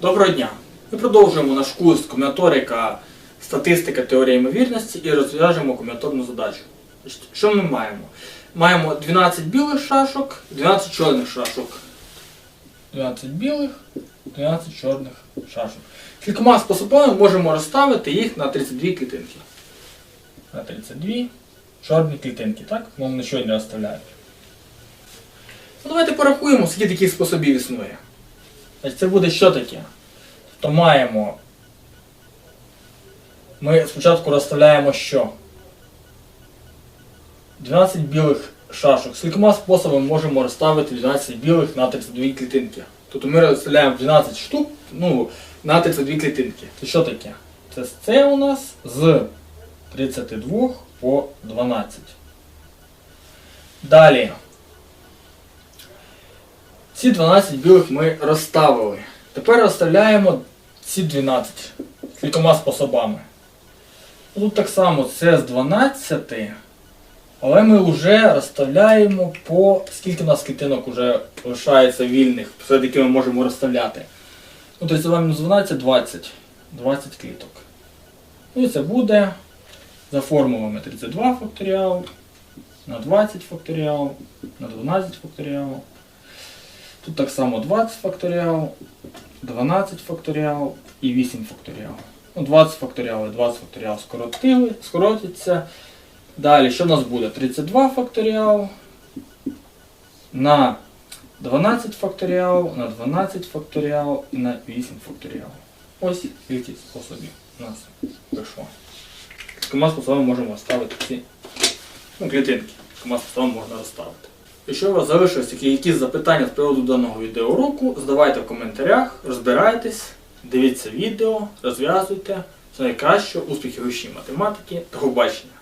Доброго дня! Ми продовжуємо наш курс комбінаторика, статистика, теорія ймовірності і розв'яжемо комбінаторну задачу. Що ми маємо? Маємо 12 білих шашок, 12 чорних шашок. 12 білих, 12 чорних шашок. Кількома способами можемо розставити їх на 32 клітинки. На 32 чорні клітинки, так? Мов на щодня розставляють. Ну, давайте порахуємо, скільки таких способів існує. Це буде що таке? То маємо. Ми спочатку розставляємо що? 12 білих шашок. Скількома способами можемо розставити 12 білих на 32 клітинки. Тобто ми розставляємо 12 штук ну, на 32 клітинки. Це що таке? Це це у нас з 32 по 12. Далі. Ці 12 білих ми розставили. Тепер розставляємо ці 12 кількома способами. Тут так само це з 12, але ми вже розставляємо по скільки у нас клітинок вже лишається вільних, серед яких ми можемо розставляти. Ну, 32 мінус 12 20. 20 кліток. Ну і це буде за формулами 32 факторіал, на 20 факторіал, на 12 факторіал. Тут так само 20 факторіал, 12 факторіал і 8 факторіал. Ну, 20 факторіал і 20 факторіал скоротили, скоротиться. Далі, що в нас буде? 32 факторіал на 12 факторіал, на 12 факторіал і на 8 факторіал. Ось скільки способів у нас вийшло. Кількома способами можемо ставити ці ну, клітинки. Кількома способами можна розставити. Якщо у вас залишились якісь запитання з приводу даного відеоуроку, задавайте в коментарях, розбирайтесь, дивіться відео, розв'язуйте. Все найкраще, успіхів вищій математики та побачення!